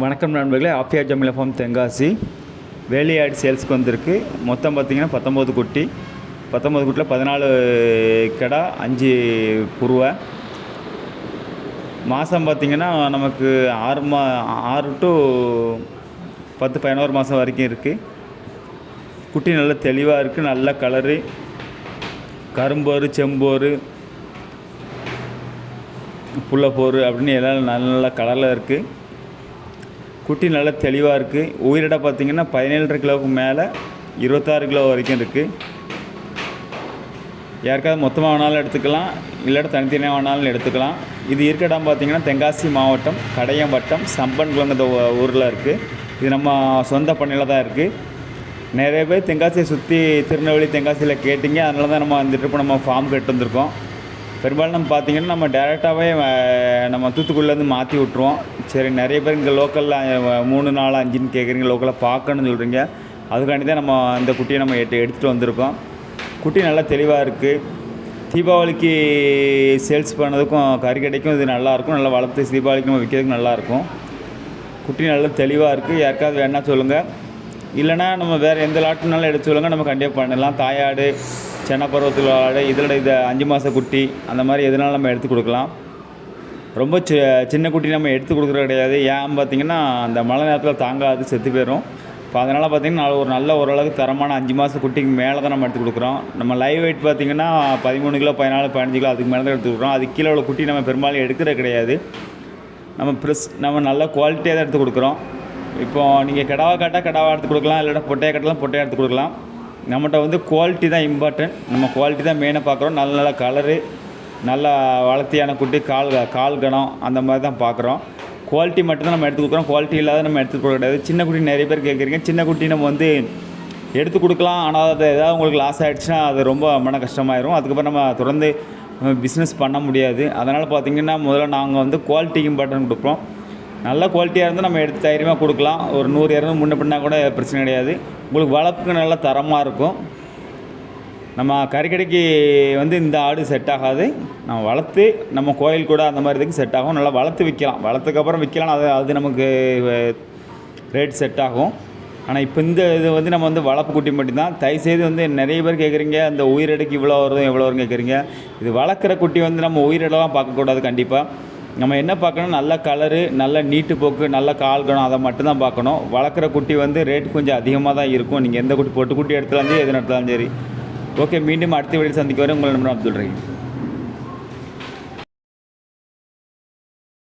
வணக்கம் நண்பர்களே ஆஃபியா ஜமில ஃபார்ம் தென்காசி. வேலையாடு சேல்ஸ்க்கு வந்திருக்கு. மொத்தம் பார்த்திங்கன்னா பத்தொம்போது குட்டி. பத்தொம்போது குட்டியில் பதினாலு கிடா அஞ்சு புருவை. மாதம் பார்த்திங்கன்னா நமக்கு ஆறு மா ஆறு டு பத்து பதினோரு மாதம் வரைக்கும் இருக்குது குட்டி நல்ல தெளிவாக இருக்குது நல்ல கலரு கரும்போரு செம்போரு புள்ளப்போர் அப்படின்னு எல்லாம் நல்ல நல்ல கலரில் இருக்குது குட்டி நல்லா தெளிவாக இருக்குது உயிரிட பார்த்திங்கன்னா பதினேழு கிலோவுக்கு மேலே இருபத்தாறு கிலோ வரைக்கும் இருக்குது யாருக்காவது மொத்தமாக வேணாலும் எடுத்துக்கலாம். இல்லாட்ட தனித்தனியாக வேணாலும் எடுத்துக்கலாம். இது இருக்க இடம் பார்த்தீங்கன்னா தென்காசி மாவட்டம் கடையம்பட்டம் சம்பன் குளங்கிற ஊரில் இருக்குது இது நம்ம சொந்த பண்ணையில் தான் இருக்குது நிறைய பேர் தென்காசியை சுற்றி திருநெல்வேலி தென்காசியில் கேட்டிங்க. அதனால தான் நம்ம வந்துட்டு இப்போ நம்ம ஃபார்ம் கட்டு வந்திருக்கோம். பெரும்பாலும் நம்ம பார்த்தீங்கன்னா நம்ம டேரெக்டாகவே நம்ம தூத்துக்குடிலேருந்து மாற்றி விட்ருவோம் சரி நிறைய பேர் இங்கே லோக்கலில் மூணு நாலு அஞ்சுன்னு கேட்குறீங்க லோக்கலில் பார்க்கணும்னு சொல்கிறீங்க அதுக்காண்டி தான் நம்ம இந்த குட்டியை நம்ம எட்டு எடுத்துகிட்டு வந்திருக்கோம். குட்டி நல்லா தெளிவாக இருக்குது தீபாவளிக்கு சேல்ஸ் பண்ணதுக்கும் கறி கிடைக்கும் இது நல்லாயிருக்கும் நல்லா வளர்த்து தீபாவளிக்கு நம்ம விற்கிறதுக்கு நல்லாயிருக்கும் குட்டி நல்லா தெளிவாக இருக்குது யாருக்காவது வேணால் சொல்லுங்கள் இல்லைனா நம்ம வேறு எந்த லாட்டுனாலும் எடுத்து சொல்லுங்கள் நம்ம கண்டிப்பாக பண்ணலாம். தாயாடு சின்ன பருவத்தில் ஆடு இதில் இது அஞ்சு மாத குட்டி அந்த மாதிரி எதுனாலும் நம்ம எடுத்து கொடுக்கலாம். ரொம்ப சி சின்ன குட்டி நம்ம எடுத்து கொடுக்குறது கிடையாது. ஏன் பார்த்தீங்கன்னா அந்த மழை நேரத்தில் தாங்காது செத்து போயிடும் இப்போ அதனால் பார்த்திங்கன்னா ஒரு நல்ல ஓரளவுக்கு தரமான அஞ்சு மாத குட்டிக்கு மேலே தான் நம்ம எடுத்து கொடுக்குறோம். நம்ம லைவ் வெயிட் பார்த்திங்கன்னா பதிமூணு கிலோ பதினாலு பதினஞ்சு கிலோ அதுக்கு மேலே தான் எடுத்து கொடுக்குறோம். அதுக்கு கீழே உள்ள குட்டி நம்ம பெரும்பாலும் எடுக்கிறது கிடையாது. நம்ம ப்ரெஸ் நம்ம நல்ல குவாலிட்டியாக தான் எடுத்து கொடுக்குறோம். இப்போ நீங்கள் கிடாவை காட்டால் கிடாவா எடுத்து கொடுக்கலாம். இல்லைனா பொட்டையை கட்டலாம் பொட்டையாக எடுத்து கொடுக்கலாம். நம்மகிட்ட வந்து குவாலிட்டி தான் இம்பார்ட்டன்ட் நம்ம குவாலிட்டி தான் மெயினாக பார்க்குறோம். நல்ல நல்ல கலரு நல்ல வளர்த்தியான குட்டி கால் கால் கணம் அந்த மாதிரி தான் பார்க்குறோம். குவாலிட்டி மட்டும்தான் நம்ம எடுத்து கொடுக்குறோம். குவாலிட்டி இல்லாத நம்ம எடுத்து கொடுக்க கிடையாது சின்ன குட்டி நிறைய பேர் கேட்குறீங்க. சின்ன குட்டி நம்ம வந்து எடுத்து கொடுக்கலாம். ஆனால் அது ஏதாவது உங்களுக்கு லாஸ் ஆகிடுச்சுன்னா அது ரொம்ப மன கஷ்டமாயிரும். அதுக்கப்புறம் நம்ம தொடர்ந்து பிஸ்னஸ் பண்ண முடியாது. அதனால் பார்த்திங்கன்னா முதல்ல நாங்கள் வந்து குவாலிட்டிக்கு இம்பார்ட்டன்ட் கொடுப்போம். நல்ல குவாலிட்டியாக இருந்தால் நம்ம எடுத்து தைரியமாக கொடுக்கலாம். ஒரு நூறு இரநூறு முன்ன பின்னா கூட பிரச்சனை கிடையாது. உங்களுக்கு வளர்ப்புக்கு நல்ல தரமாக இருக்கும். நம்ம கறிக்கடைக்கு வந்து இந்த ஆடு செட் ஆகாது. நம்ம வளர்த்து நம்ம கோயில் கூட அந்த மாதிரி இதுக்கு செட் ஆகும். நல்லா வளர்த்து விற்கலாம். வளர்த்துக்கப்புறம் விற்கலாம். அது அது நமக்கு ரேட் செட் ஆகும். ஆனால் இப்போ இந்த இது வந்து நம்ம வந்து வளர்ப்பு குட்டி மட்டும்தான். தயவுசெய்து வந்து நிறைய பேர் கேட்குறீங்க. அந்த உயிரிடைக்கு இவ்வளோ வரும் எவ்வளோ வரும் கேட்குறீங்க. இது வளர்க்குற குட்டி வந்து நம்ம உயிரிடலாம் பார்க்கக்கூடாது கண்டிப்பாக நம்ம என்ன பார்க்கணும்? நல்ல கலரு நல்ல நீட்டு போக்கு நல்ல கால்கணம் அதை மட்டும்தான் பார்க்கணும். வளர்க்குற குட்டி வந்து ரேட் கொஞ்சம் அதிகமாக தான் இருக்கும். நீங்கள் எந்த குட்டி பொட்டு குட்டி எடுத்தாலும் சரி எது எடுத்தாலும் சரி. ஓகே மீண்டும் அடுத்த வீடியோ சந்திக்க வரை உங்களை நம்ம அப்துல் ரஹீம்.